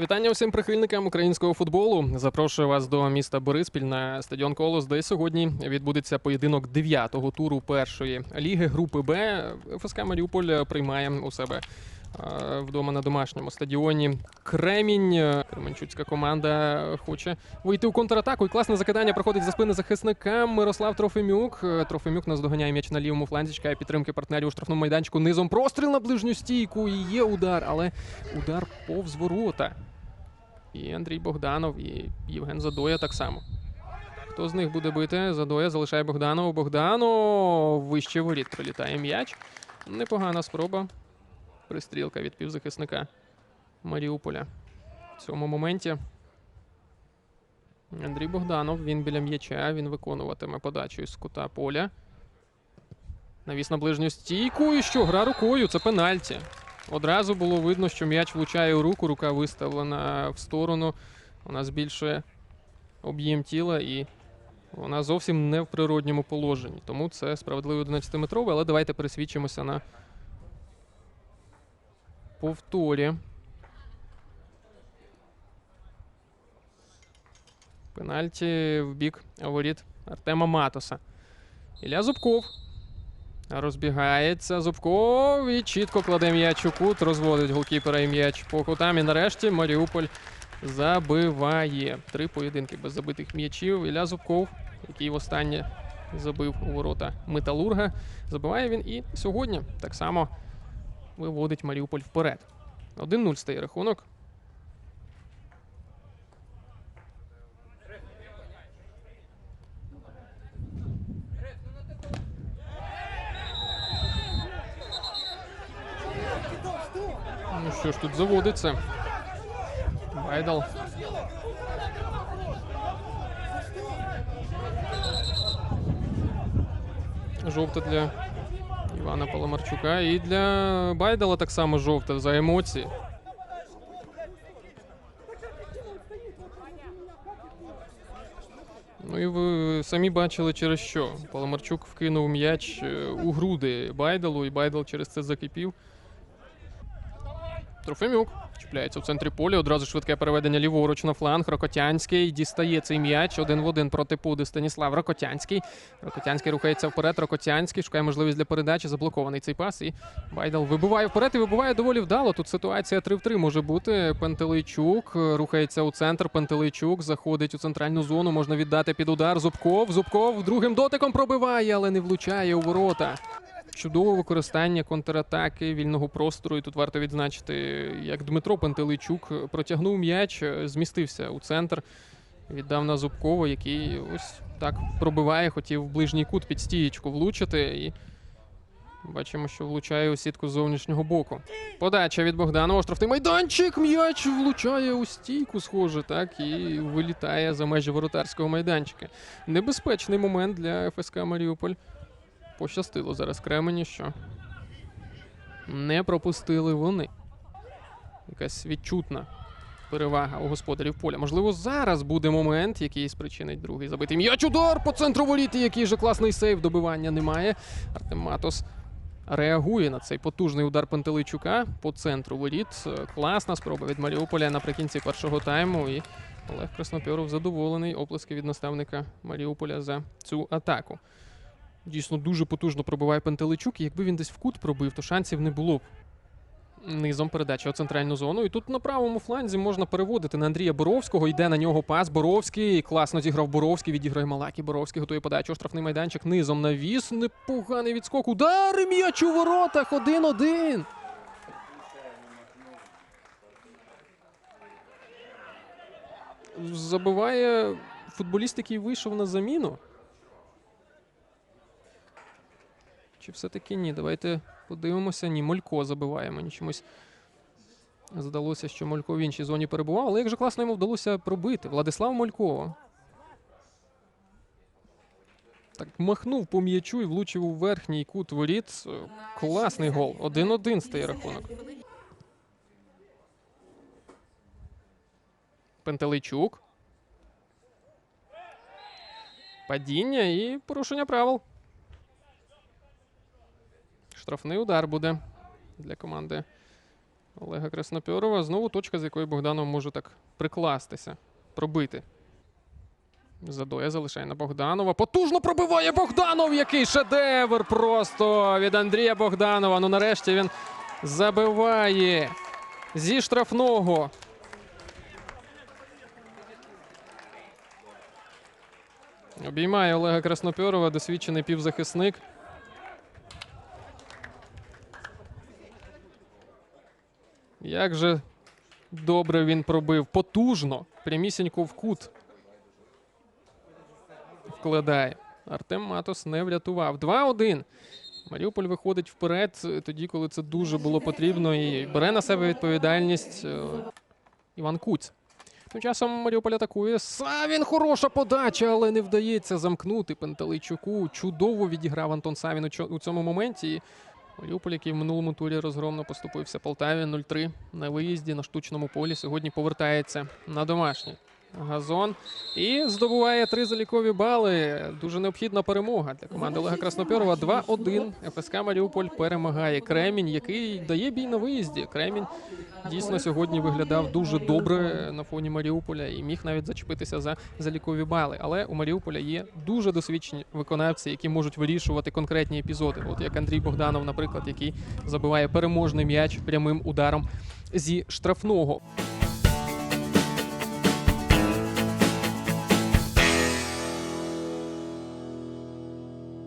Вітання усім прихильникам українського футболу. Запрошую вас до міста Бориспіль на стадіон Колос, де сьогодні відбудеться поєдинок дев'ятого туру першої ліги групи Б. ФСК Маріуполь приймає у себе е, вдома на домашньому стадіоні Кремінь. Кременчуцька команда хоче вийти у контратаку. І класне закидання проходить за спини захисника Мирослав Трофимюк. Е, Трофимюк наздоганяє м'яч на лівому фланзі, чекає підтримки партнерів у штрафному майданчику. Низом простріл на ближню стійку. І є удар, але удар повз ворота. І Андрій Богданов, і Євген Задоя так само. Хто з них буде бити? Задоя залишає Богданова. Богданов вище воріт прилітає м'яч. Непогана спроба. Пристрілка від півзахисника Маріуполя. В цьому моменті Андрій Богданов, він біля м'яча, він виконуватиме подачу із кута поля. Навіс на ближню стійку. І що? Гра рукою. Це пенальті. Одразу було видно, що м'яч влучає у руку, рука виставлена в сторону. Вона збільшує об'єм тіла і вона зовсім не в природньому положенні. Тому це справедливий 11-метровий, але давайте пересвідчимося на повторі. Пенальті в бік воріт Артема Матоса. Ілля Зубков. Розбігається Зубков і чітко кладе м'яч у кут, розводить голкіпера і м'яч по кутам. І нарешті Маріуполь забиває. Три поєдинки без забитих м'ячів. Ілля Зубков, який востаннє забив у ворота Металурга. Забиває він і сьогодні так само виводить Маріуполь вперед. 1-0 стає рахунок. Ну що ж тут заводиться? Байдал. Жовта для Івана Паламарчука. І для Байдала так само жовта за емоції. Ну і ви самі бачили через що. Паламарчук вкинув м'яч е, у груди Байдалу, і Байдал через це закипів. Трофимюк чіпляється в центрі поля. Одразу швидке переведення ліворуч на фланг. Рокотянський дістає цей м'яч. Один в один проти Пуди Станіслав Рокотянський. Рокотянський рухається вперед. Рокотянський шукає можливість для передачі. Заблокований цей пас. І Байдал вибиває вперед і вибиває доволі вдало. Тут ситуація 3 в 3 може бути. Пантелейчук рухається у центр. Пантелейчук заходить у центральну зону. Можна віддати під удар. Зубков. Зубков другим дотиком пробиває, але не влучає у ворота. Чудове використання контратаки вільного простору. І тут варто відзначити, як Дмитро Пантелейчук протягнув м'яч, е, змістився у центр, віддав на Зубкова, який ось так пробиває, хотів ближній кут під стієчку влучити. І бачимо, що влучає у сітку з зовнішнього боку. Подача від Богданова. Штрафний майданчик. М'яч влучає у стійку, схоже, так, і вилітає за межі воротарського майданчика. Небезпечний момент для ФСК Маріуполь. Пощастило зараз Кремені, що не пропустили вони. Якась відчутна перевага у господарів поля. Можливо, зараз буде момент, який спричинить другий забитий м'яч. Удар по центру воріт. і Який же класний сейв. Добивання немає. Артем Матос реагує на цей потужний удар Пантелейчука по центру воріт. Класна спроба від Маріуполя наприкінці першого тайму. І Олег Краснопьоров задоволений. Оплески від наставника Маріуполя за цю атаку. Дійсно дуже потужно пробиває Пантелейчук, і якби він десь в кут пробив, то шансів не було б. Низом передача у центральну зону. І тут на правому фланзі можна переводити на Андрія Боровського. Йде на нього пас. Боровський. Класно зіграв Боровський. Відіграє Малакі. Боровський готує подачу. Штрафний майданчик. Низом навіс. Непоганий відскок. Удар! М'яч у воротах. 1-1. Забиває футболіст, який вийшов на заміну. Чи все-таки ні? Давайте подивимося. Ні, Молько забиває. Мені чомусь здалося, що Молько в іншій зоні перебував, але як же класно йому вдалося пробити. Владислав Молько. Так махнув по м'ячу і влучив у верхній кут воріт. Класний гол. 1-1 стає рахунок. Пентелейчук. Падіння і порушення правил. Штрафний удар буде для команди Олега Краснопьорова. Знову точка, з якої Богданов може так прикластися, пробити. Задоя залишає на Богданова. Потужно пробиває Богданов. Який шедевр просто від Андрія Богданова. Ну нарешті він забиває зі штрафного. Обіймає Олега Краснопьорова, досвідчений півзахисник. Як же добре він пробив. Потужно. Прямісінько в кут. Вкладає. Артем Матос не врятував. 2-1. Маріуполь виходить вперед тоді, коли це дуже було потрібно, і бере на себе відповідальність е, Іван Куць. Тим часом Маріуполь атакує. Савін хороша подача, але не вдається замкнути Пентелейчуку. Чудово відіграв Антон Савін у цьому моменті. Маріуполь, який в минулому турі розгромно поступився Полтаві 0-3 на виїзді на штучному полі. Сьогодні повертається на домашній газон і здобуває три залікові бали. Дуже необхідна перемога для команди Олега Краснопьорова. 2-1. ФСК Маріуполь перемагає Кремінь, який дає бій на виїзді. Кремінь дійсно сьогодні виглядав дуже добре на фоні Маріуполя і міг навіть зачепитися за залікові бали. Але у Маріуполя є дуже досвідчені виконавці, які можуть вирішувати конкретні епізоди. От як Андрій Богданов, наприклад, який забиває переможний м'яч прямим ударом зі штрафного.